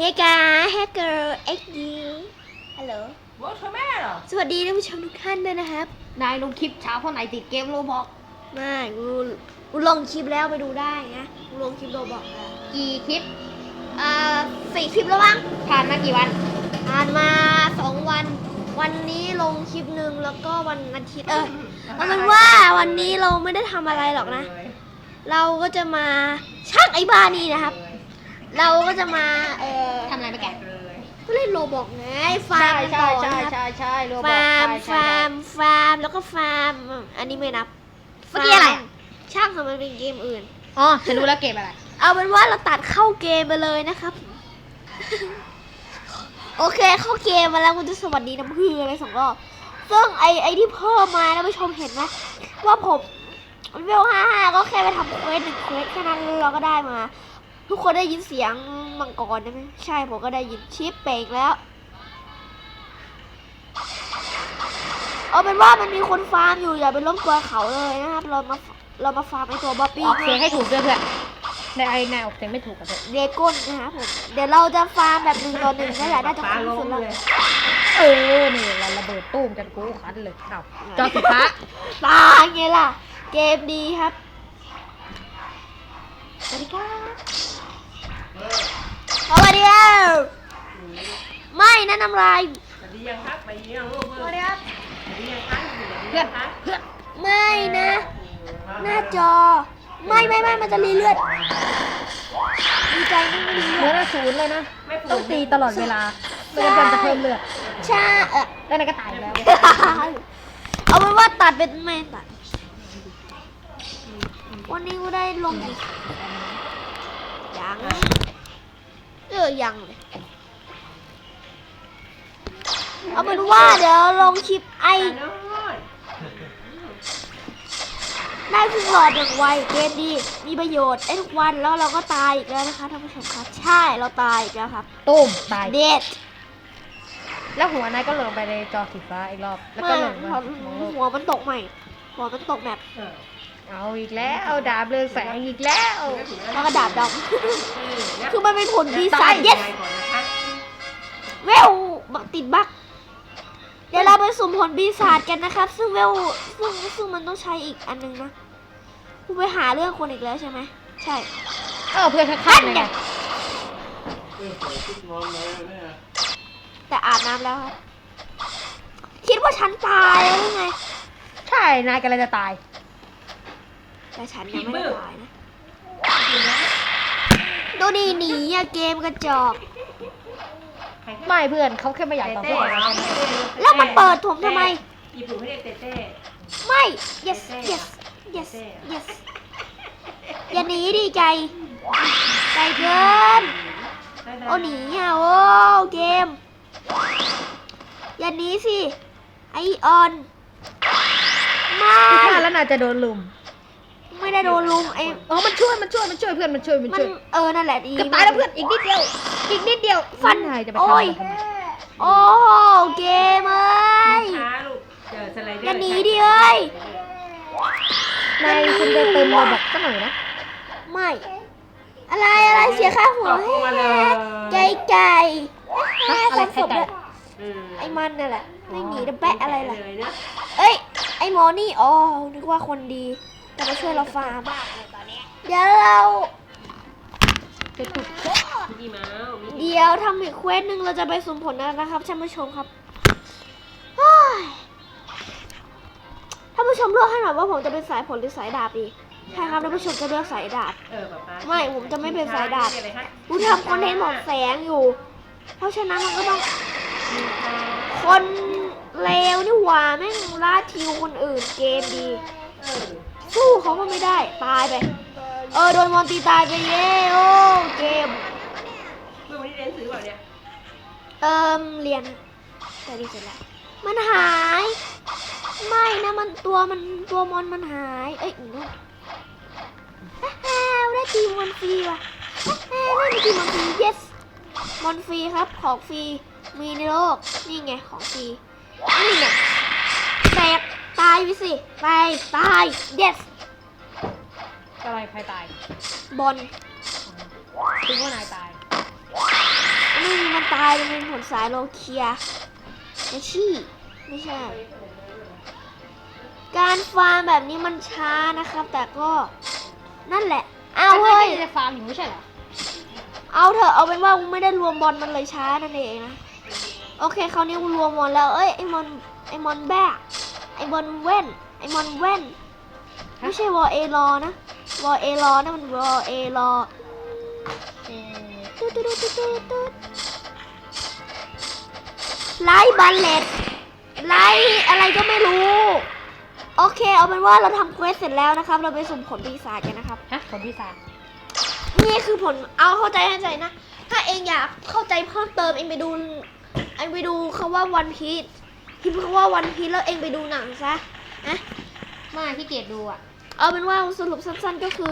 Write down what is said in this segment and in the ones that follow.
Hey guys, hey girl, X you. Hello. ว่าเธอแม่เหรอ สวัสดีท่านผู้ชมทุกท่านด้วยนะครับ นายลงคลิปเช้าเพราะไหนติดเกมโรบอกไม่กูกูลงคลิปแล้วไปดูได้นะกูลงคลิปโรบอกอะกี่คลิปอ่าสี่คลิปแล้วมั้งผ่านมากี่วัน ผ่านมาสองวัน วันนี้ลงคลิปหนึ่งแล้วก็วันอาทิตย์เออเอาเป็นว่าวันนี้เราไม่ได้ทำอะไรหรอกนะ เราก็จะมาช่างไอ้บ้านี่นะครับ เราก็จะมาเอ่อทำอะไรไปแกะก็เล่นโรบอกไงฟาใช่ร์มกันใช่ต่อใช่นะครับใช่ใช่โรบอกฟาร์มใช่ฟาใช่ร์มฟาร์มแล้วก็ฟาร์มอันนี้ไม่นับเมื่อกี้อะไรฟาร์มช่างทำไมเป็นเกมอื่น อ๋อฉันรู้แล้วเกมอะไร เอาเป็นว่าเราตัดเข้าเกมไปเลยนะครับ โอเคเข้าเกมมาแล้วคุณจะสวัสดีน้ำพืออะไรสองรอบซึ่งไอไอที่เพิ่มมานะผู้ชมเห็นไหมว่าผมเวลห้าห้าก็แค่ไปทำเควสหนึ่งเควสแค่นั้นเราก็ได้มา ทุกคนได้ยินเสียงมังกรใช่ไหมใช่ผมก็ได้ยินชิปเป่งแล้วเอาเป็นว่ามันมีคนฟาร์มอยู่อย่าไปล้มกวนเขาเลยนะครับ เรามาเรามาฟาร์มไอตัวบ๊อบบี้ออกเสียงให้ถูกด้วยเพื่อนในไอ้นายออกเสียงไม่ถูกกับเพื่อนเดก้นนะครับผมเดี๋ยวเราจะฟาร์มแบบหนึ่งต่อหนึ่งนั่นแหละน่าจะปลาคุ้มลสุงดแล้วเลยเออนี่เราระเบิดตู้มกันกูคันเลยเอ้าจอสุดท้าตายไงล่ะ เกมดีครับ สวัสดีครับสวัสดีครับไม่นั่นน้ำลายสวัสดียังครับไปยังลูกสเพื่วัอสนดีครับสวัสดียังครับเพื่อนเพื่อนไม่นะ หน้าจอ ไม่ไม่ไม่มันจะรีเลือดดีใจไม่ไม่รีเหเลืมืออนดอสูรเลยนะไม่ปลูต้องกตีตลอดเวลาไม่งั้นมันจะเพิ่มเลือดใช่เออ แล้วนายก็ตายแล้ว เอาเป็นว่าตัดเป็นไม่ตัด วันนี้กูได้ลงกี่ยังเออยังเลยเอาเป็นว่าเดี๋ยวลงคลิปไอน้อยได้พึ่งหลอดอย่างไวเกมดีมีประโยชน์ไอ้ทุกวันแล้วเราก็ตายอีกแล้วนะคะท่านผู้ชมครับใช่เราตายอีกแล้วครับตุ้มตายเด็ดแล้วหัวนายก็ลงไปในจอสีฟ้าอีกรอบแล้วก็ลงมาหัวมันตกใหม่หัวมันตกแบบ เออเอาอีกแล้วเอาดาบเรืองแสงอีกแล้วแล้วก็ดาบดำคือมันเป็นผลปีศาจเย็เย็ดก่อนนะคะเวลบักติดบักเดี๋ยวเราไปสุ่มผลปีศาจกันนะครับ ซึ่งเวลซึ่งซึ่งมันต้องใช้อีกอันนึงนะกูไปหาเรื่องคนอีกแล้วใช่ไหมใช่เออเพื่อนข้างๆไงแต่อาบน้ำแล้วครับคิดว่าฉันตายแล้วหรือไง ใช่ นายกำลังจะตาย แต่ฉันยังไม่ได้ตายนะ ดูดีหนีอะเกมกระจอก ไม่เพื่อนเขาแค่ไม่อยากต่อเต้สู้กับเหรเราอแล้วมันเปิดผมทำไมญี่ปุ่นไม่เรียกเต้เต้ไม่ yes yes yes yes อย่าหนีดิใจ ใจเกิน โอ้หนีอะโอ้เกม อย่าหนีสิ ไอออน ไม่ถ้าแล้วนายจะโดนลุม ไม่ได้โดนลุงไออ๋อมันช่วยมันช่วยมันช่วยเพื่อนมันช่วยมันมันช่วยเออนั่นแหละดีเกือบตายแล้วเพื่อนอีกนิดเดียวอีกนิดเดียวฟันนายจะไปโอ้ทำยมันทำไมโอ้เกมเอ้ยช้าลูกเจอสไลเดอร์อย่าหนีดิเอ้ยนายคุณจะเติมโลบอกสักหน่อยนะไม่ อะไรอะไรเสียค่าหัวตอบเข้ามาเลยไก่ไก่ฮะอะไรสมศพไก่ไก่ด้วยไอ้มันนั่นแหละไม่หนีแต่แปะอะไรล่ะเลยนะเอ้ย ไอ้หมอนี่อ๋อนึกว่าคนดี แต่มาช่วยเราฟาร์มเดี๋ยวเราจะถูกมีเมาส์มีเดี๋ยวทำอีกเควสหนึ่งเราจะไปสุ่มผลกันนะครับท่านผู้ชมครับเฮ้ยท่านผู้ชมเลือกให้หน่อยว่าผมจะเป็นสายผลหรือสายดาบดีใช่ครับท่านผู้ชมจะเลือกสายดาบ เออป๊าป๊าไม่ผมจะไม่เป็นสายดาบเรียกอะไรคะกูทำคอนเทนต์หมดแสงอยู่ เพราะฉะนั้นมันก็ต้องมีค่ะคนเลวนี่หว่าแม่งล่าทิวคนอื่นเกมดี เออ สู้เขาก็ไม่ได้ ตายไป เออ โดนมอนตีตายไปเย้โอ้เกมเมื่อวันนี้เรียนหนังสือเปล่าเนี่ยเอิมเรียนแต่ดีเสร็จแล้วมันหาย ไม่นะมันตัวมันตัวมอนมันหาย เอ้ยนู่นฮ่าๆได้ตีมอนฟรีว่ะฮ่าๆได้ตีมอนฟรี yes มอนฟรีครับของฟรีมีในโลกนี่ไงของฟรีนี่ไงแตก ตายไปสิไปตาย yes อะไรใครตายบอลคิดว่านายตายบตายมันเป็นผลสายโลเคียไม่ชี่ไม่ใช่ การฟาร์มแบบนี้มันช้านะครับ แต่ก็นั่นแหละอ้าวเอาเฮ้เฮ้ยยจะฟาร์มอยู่ไม่ใช่เหรอ เอาเถอะเอาเป็นว่ากูไม่ได้รวมบอลมันเลยช้านั่นเองนะ โอเคคราวนี้กูรวมบอลแล้ว เอ้ยไอมอนไอมอนแบก ไอบอลเว่นไอมอนเว่นไม่ใช่วอเอรอนะวอเอรอนะมันวอเอรอเออตุ๊ดตุ๊ดตุ๊ดตุ๊ดตุ๊ดไลท์บัลเลตไลท์อะไรก็ไม่รู้ โอเค เอาเป็นว่าเราทำเควสเสร็จแล้วนะครับ เราไปสุ่มผลปีศาจกันนะครับ ฮะผลพิศาจนี่คือผลเอาเข้าใจเข้าใจนะ ถ้าเองอยากเข้าใจเพิ่มเติมเองไปดูเองไปดูคาว่าวันพีช พิมพ์คาว่าวันพีชแล้วเองไปดูหนังซะนะไม่ที่เกียดดูอะ เอาเป็นว่าสรุปสั้นๆก็คือ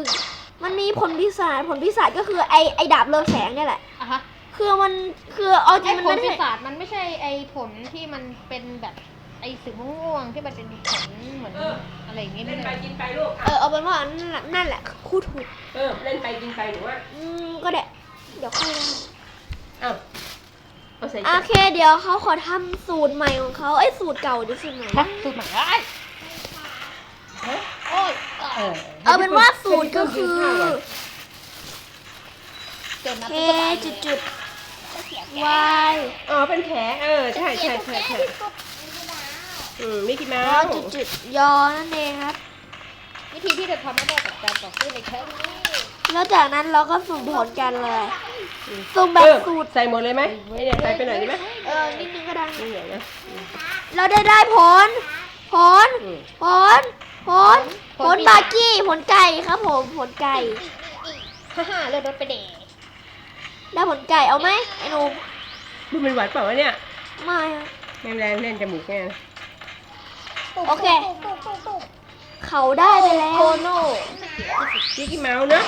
มันมีผลพิศาจผลพิศาจก็คือไอไอดาบเรืองแสงเนี่ยแหละอะฮะคือมันคือเอาจริไอ้งมันผลไม่พิได้ศาจมันไม่ใช่ไอ้ผลที่มันเป็นแบบไอ้สีม่วงๆที่มันเป็นผลเหมือนอะไรอย่างเงี้ยเล่ไม่นไปใช่กินไปลูกเออเอาเป็นว่านั่นแหละนั่นแหละคู่ถูกเออเล่นไปกินไปหนูว่าอืมก็ได้เดี๋ยวค่อยนะอ้าว เอาใส่โอเคเดี๋ยวเขาขอทำสูตรใหม่ของเขาไอ้ยสูตรเก่าหรือสูตรใหม่ฮะสูตรใหม่ไอ้โอ้ยเออเอาเป็นว่าสูตรก็คือเกิดมาเคตุ๊กตาจุดจุด y อ๋อเป็นแผลเออใช่ใช่ใช่ใช่อืมมิกกี้เมาแล้วส์จุดจุดยอนั่นเองครับ วิธีที่จะทำให้ได้กับการต่อสู้ในครั้งนี้แล้วจากนั้นเราก็สุ่มผลกันเลย สุ่มแบเอบอสูตร ใส่หมดเลยไหมไม่เนี่ยใส่ไปหน่อยได้ไหมเออนิดนึงก็ได้นี่เหนื่อยนะเราได้ได้ผล ผลอืมผล ผล ผลบากี้ ผลไก่ครับผม ผลไก่ฮ่าฮ่าเลือดรถไปเด็กได้ผลไก่เอาไหมไอ้หนุ่มดูเป็นหวัดเปล่าวะเนี่ย ไม่อะแรงแรงเล่นจมูกแค่โอเค เขาได้ไปแล้วโคโน่มิกกี้เมาส์เนอะ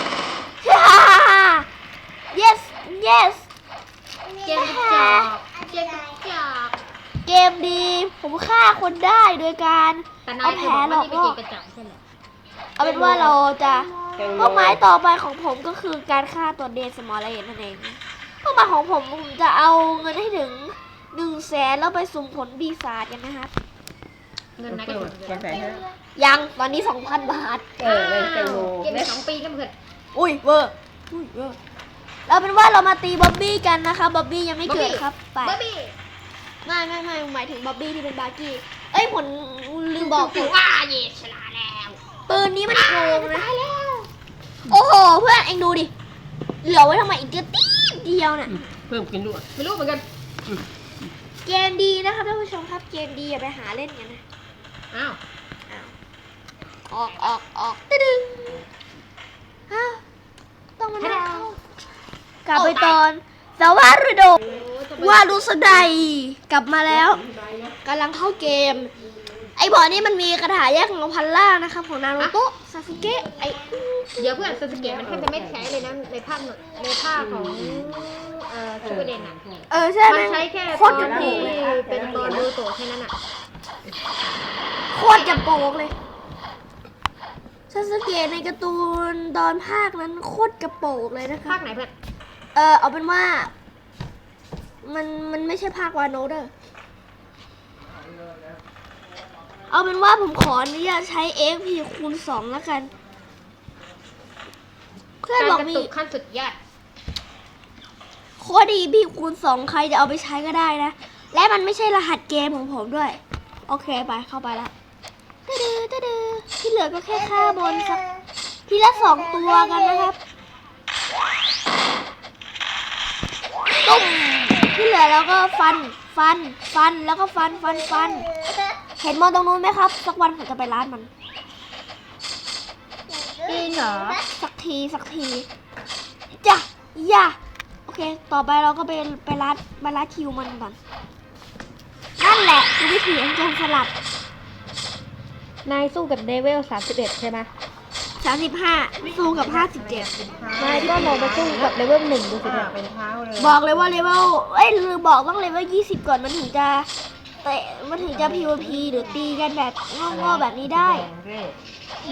yes yes เกมกระจอกเกมกระจอกเกมดี ผมฆ่าคนได้โดยการแต่นาเอายแผเคลยบอกหลว่าอกนี่เป็นล่อเกมกระจอกใช่ไหมเอาเป็นว่าเราจะแตงโมเป้าหมายต่อไปของผมก็คือการฆ่าตัวเดสมอลเลนนั่นเองเป้าหมายของผมผมจะเอาเงินให้ถึงหนึ่งแสนแล้วไปสุ่มผลปีศาจกันนะครับเงินนายก็เอถึองแกใส่ให้ยังตอนนี้สองพันบาท เออเล่นแตงโมเกมไปสองปีแล้วเพื่อนอุ้ยเวอร์อุ้ยเวอร์ เราเป็นว่าเรามาตีบ๊อบบี้กันนะคะบ๊อบบี้ยังไม่เกิดครับไปบ๊อบบี้ไม่ไม่ไม่หมายถึงบ๊อบบี้ที่เป็นบาร์กี้เอ้ยผลลืมบอกถือว่าเย่ชนะแล้วปืนนี้มันโกงนะโอ้โหเพื่อนเอ็งดูดิเหลือไว้ทำไมอีกเดียวตีดเดียวน่ะอืมเพิ่มกินด้วยไม่รู้เหมือนกันเกมดีนะครับท่านผู้ชมครับเกมดีอย่าไปหาเล่นกันนะอ้าวออกออกออกตึดึงอ้าวต้องมานั่งเข้า กลับไปตอนสวารุโดกว่ารุสไดกลับมาแล้วกำลังเข้าเกม ไอ้บอนี่มันมีกระถาแยกของพันล่างนะครับของนารูโตะซาสึเกะไอ้เดี๋ยวเพื่อนซาสเกะมันแทบจะไม่ใช้เลยนะในภาคหน่อยในภาคของเอ่อซูเปอร์เดนอะเออใช่มันไหมใช้แค่โคตอตรนกระโปที่งเลยเป็นตอนดูโตะแค่นั้นอะโคตรกระโปงเลยซาสึเกะในการ์ตูนตอนภาคนั้นโคตรกระโปงเลยนะครัภาบคไหนเพื่อนเออเอาเป็นว่า มันมันไม่ใช่ภาควานโนเดอร์เอาเป็นว่าผมขออนุญาตใช้ FP คูณสองแล้วกัน เพื่อนการบอกกระมีตุกขั้นสุดยอดโค้ด EP คูณสองใครจะเอาไปใช้ก็ได้นะ และมันไม่ใช่รหัสเกมของผมด้วย โอเคไปเข้าไปละตะดือตะดือที่เหลือก็แค่ค่าบนสักทีละสองตัวกันนะครับ ตุ้มที่เหลือแล้วก็ฟันฟันฟันแล้วก็ฟันฟันฟัน เห็นมอนตรงนู้นไหมครับ สักวันผมจะไปร้านมันจริงเหรอสักทีสักทีจ้ะอย่าโอเค ต่อไปเราก็ไปไปร้านไปร้านคิวมันก่อนนั่นแหละคือวิธีของโจรสลัดนายสู้กับเดเวล31ใช่ไหม 35สู้กับ57นายก็ลองไปสู้กับเลเวลหนึ่งดูสิอ่าเพื่อนเป็นเท้าเลย บอกเลยว่าเลเวลเอ้ยลืมบอกต้องเลเวล20ก่อนมันถึงจะเตะมันถึงจะ PVP หรือตีกันแบบโง่ๆแบบนี้ได้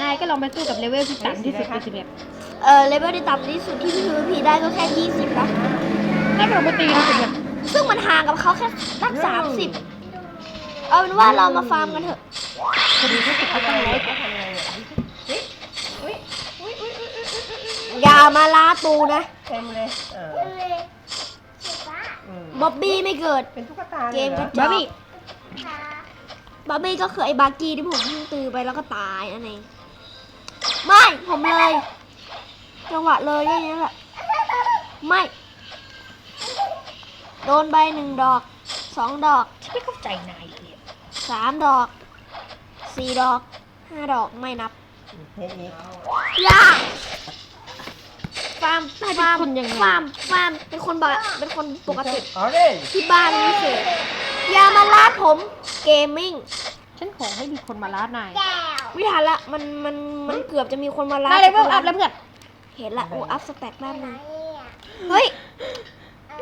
นายก็ลองไปสู้กับเลเวลที่ต่ำที่สุดดูสิเพื่อนเออเลเวลที่ต่ำที่สุดที่ PVP ได้ก็แค่20นะ นายก็ลองไปตีดูสิเพื่อนใซึ่งมันห่างกับเขาแค่ตั้งสามสิบเอาเป็นว่าเรามาฟาร์มกันเถอะพอดีที่ติดทำเขาอะตั้งไรไว้ทำอะไรามาล้าตูนะเต็มเลยเอออืมบ๊อบบี้ไม่เกิด เป็นตุ๊กตาเกมลกยระหรอจอกบ๊อบบี้ก็คือไอ้บาร์กี้ที่ผมเพิ่งตือไปแล้วก็ตายนั่นเองไม่ผมเลย จังหวะเลยอย่างนี้แหละไม่ โดนใบหนึ่งดอกสองดอกฉันไม่เข้าใจนายเลยอะสามดอกสี่ดอกห้าดอกไม่นับเฮ้ยอีกยาก ฟาร์มนายเป็ฟานร์มคนยังไง ฟาร์มฟาร์มเป็นคนบาเป็นคนปกติอ๋อเล่นที่บ้านไม่เสร็จอย่ามาลาดผมเกมมิ่งฉันขอให้มีคนมาลาดนายไม่ทันละมันมันมันเกือบจะมีคนมาลาดนายเลยเวลอัพแล้วเพื่อนเห็นละโอ้อัพสแต็กบ้านนึงเฮ้ย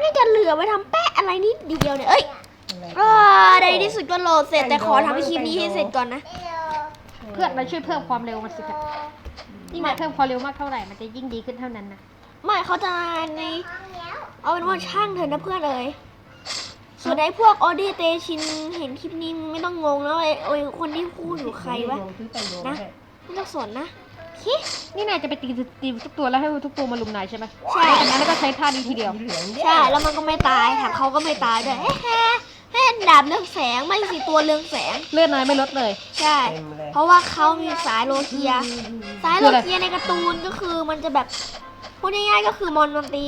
นี่จะเหลือไว้ทำแปะอะไรนิดเดียวเนี่ยเอ้ยอะไรเออในที่สุดก็โหลดเสร็จแต่ขอทำคลิปนี้ให้เสร็จก่อนนะ เพื่อนนายช่วยเพิ่มความเร็วมันสิครับ ยิ่งนายเพิ่มความเร็วมากเท่าไหร่มันจะยิ่งดีขึ้นเท่านั้นนะไม่เขาจะในเอาเป็นว่าช่างเถอะนะเพื่อนเอ๋ยส่วนไอ้พวกออดี้เตชินเห็นคลิปนี้ไม่ต้องงงแล้วไอ้ไอ้คนที่พูดอยู่ใครวะซื้อแตงโมนะให้ไม่ต้องสนนะคินี่นายจะไปตีตีทุกตัวแล้วให้ทุกตัวมาลุมนายใช่ไหมใช่จากนั้นแล้วก็ใช้ท่านี้ทีเดียวสีเหลืองเนี่ยใช่แล้วมันก็ไม่ตายแถมเขาก็ไม่ตายด้วยเฮ้เฮ้เฮ้ดาบเรืองแสงไม่สิตัวเรืองแสงเลือดนายไม่ลดเลย ใช่เต็มเลยเพราะว่าเขามีสายโลเกีย สายคืโลออะไรเกียในการ์ตูนก็คือมันจะแบบพูดง่ายๆก็คือมอนมันตี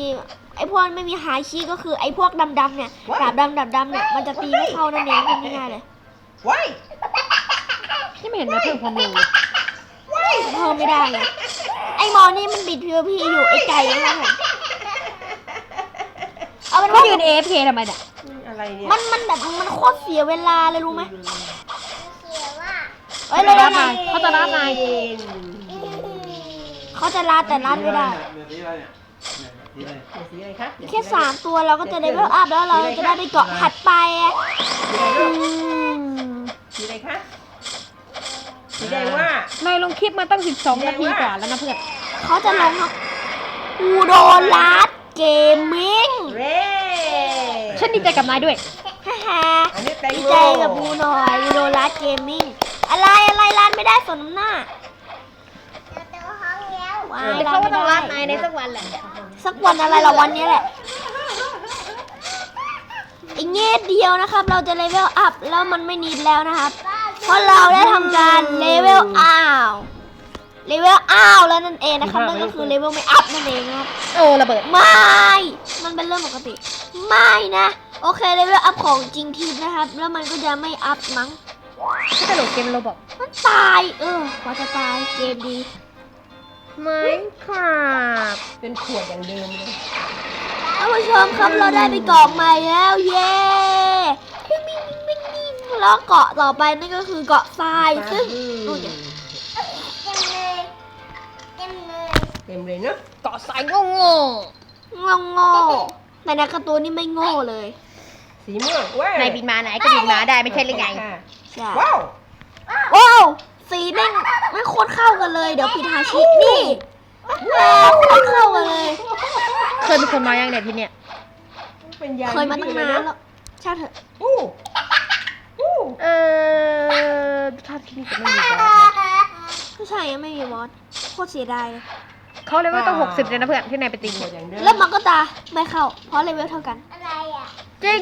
ไอ้พวกไม่มีหายชีก็คือไอ้พวกดำๆเนี่ยดาบดำดาบดำเนี่ยมันจะตีไม่เข้านั่นเองพูดง่ายๆเลยว้ายนี่ไม่เห็นนายเพิ่มความเร็วเลยเพิ่มไม่ได้ไงไอ้มอนนี่มันบิดพีพีอยู่ไอ้ไก่นั่นแหละเอาเป็นเขาว่ายืนเอฟเคทำไมเนี่ยอะไรเนี่ยมันมันแบบมันโคตรเสียเวลาเลยรู้ไหมเอ้เขายจะเราลาดนายเขาจะลาดนาย เขาจะลาดแต่ลาดไม่ได้เนี่ยสีอะไรเนี่ยเนี่ยสีอะไรสีอะไรคะแค่สามตัวเราก็จะได้เวลอัพแล้วเราจะได้ไปเกาะถัดไปอะสีอะไรคะสีแดงว่า นายลงคลิปมาตั้ง 12 นาทีกว่าแล้วนะเพื่อนเขาจะลงครับอูโดลัสเกมมิ่งเร่ฉันดีใจกับนายด้วย ฮ่าฮ่าอันนี้แตงดีโมใจกับบูหน่อยอูโดลัสเกมมิ่งอะไรอะไรลาดไม่ได้สนน้ำหน้า ว้ายเดี๋ยวเขาก็ต้องลาดนายในสักวันแหละ สักวันอะไรละวันนี้แหละ อีกเงี้ยเดียวนะครับ เราจะเลเวลอัพแล้วมันไม่นิดแล้วนะครับ เพราะเราได้ทำการเลเวลอ้าวเลเวลอ้าวแล้วนั่นเองนะครับนั่นก็คือเลเวลไม่อัพนั่นเองนะครับโอ้ระเบิดไม่มันเป็นเรื่องปกติ ไม่นะ โอเคเลเวลอัพของจริงทีนะครับ แล้วมันก็จะไม่อัพมั้งถ้ากระโดดเกมโรบอกมันตาย เออกว่าจะตายเกมดี ไม้ครับเป็นขวดอย่างเดิมเลยท่านผู้ชมครับเราได้ไปเกาะใหม่แล้วเย้วิ่งวิ่งวิ่งวิ่งแล้วเกาะต่อไปนั่นก็คือเกาะทรายซึ่งนู่นไงเต็มเลยเนาะเกาะสายโง่โง่งงโง่แต่ในการ์ตูนนี่ไม่โง่เลยสีม่วงว้ายนายบินมาไหนก็บินมาได้ไม่ใช่หรือไงค่ะใช่ว้าวว้าว สีแม่งไม่โคตรเข้ากันเลย เดี๋ยวปิดฮาชินี่แม่งโคตรเข้ากันเลย เคยมีคนมายังเนี่ยที่เนี่ย เป็นยาเคยมาตั้งนานแล้วช่างเถอะอู้อู้เออถ้าที่นี่จะไม่มีแล้วไม่ใช่ยังไม่มีมอสโคตรเสียดายเลยเขาเลยว่าต้อง 60เลยนะเพื่อนที่นายไปตีขวดอย่างเดิมแล้วมันก็ตาไม่เข้า เพราะเลเวลเท่ากันจริง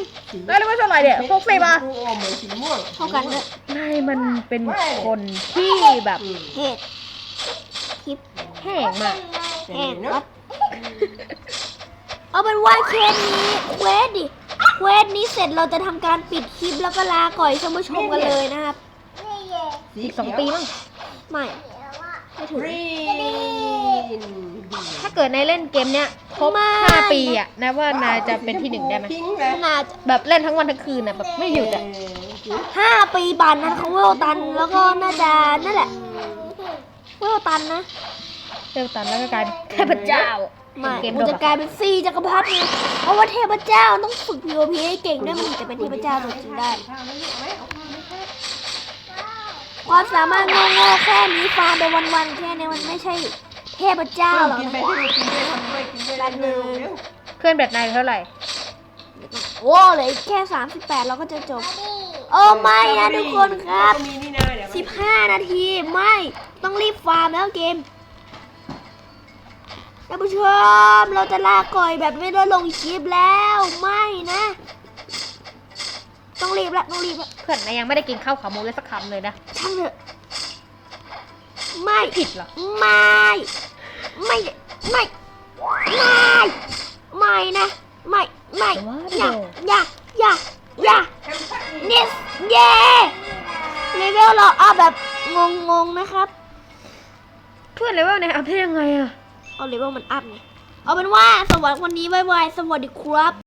นายรู้ว่าเท่าไหร่เนี่ย60อะ โอ้เหมือนสีม่วงเท่ากันด้วย นายมันเป็นคนที่แบบอืมเหตุคลิปแห้งมากเต็มแห่เลยวัเนาะดเอาเป็นว่าเคสนี้เควสดิเควสนี้เสร็จเราจะทำการปิดคลิปแล้วก็ลาก่อยท่านผู้ชมกันเลยนะครับอีกสองปีมั้งไม่ไม่ถึงกรีนถ้าเกิดนายเล่นเกมเนี้ยครบไม่5ปีอะนะว่านายจะเป็นที่หนึ่งได้ไหมพิงค์เลยน่าจะแบบเล่นทั้งวันทั้งคืนอะแบบไม่หยุดอะ ห้าปีบานนั้นเขาเวลตัน แล้วก็น่าจะนั่นแหละ เวลตันนะเร็วตันแล้วก็กลายเป็นเทพเจ้าไม่เกมมันจะกลายเป็นซีจักรพรรดิไงเพราะว่าเทพเจ้าต้องฝึก POP ให้เก่งด้วยมันถึงจะเป็นเทพเจ้าตัวจริงได้ ความสามารถโง่ๆแค่นี้ฟาร์มไปวันๆแค่นี้มันไม่ใช่เทพเจ้าหรอกกินไปนะ ที่เรากินด้วยทำด้วยกินด้วยเร็วเร็วเคลื่อนแบบนายเท่าไหร่โอ้เหลยแค่สามสิบแปดเราก็จะจบ โอ้ไม่นะทุกคนครับ ก็มีนี่นะเดี๋ยวสิบห้านาทีไม่ต้องรีบฟาร์มแล้วเกมท่านผู้ชมเราจะลาก่อยแบบไม่ได้ลงคลิปแล้วไม่นะ ต้องรีบละต้องรีบละเพื่อนนายยังไม่ได้กินข้าวขาหมูเลยสักคำเลยนะช่างเถอะไม่ผิดเหรอไม่ไม่ไม่ไม่ไม่นะไม่ไม่อย่าอย่าอย่าอย่าเนสเย่เลเวลเราเอาแบบงงๆนะครับ เพื่อนเลยว่านายอัพได้ยังไงอะเอาเลเวลมันอัพไงเอาเป็นว่าสวัสดีวันนี้บายบายสวัสดีครับ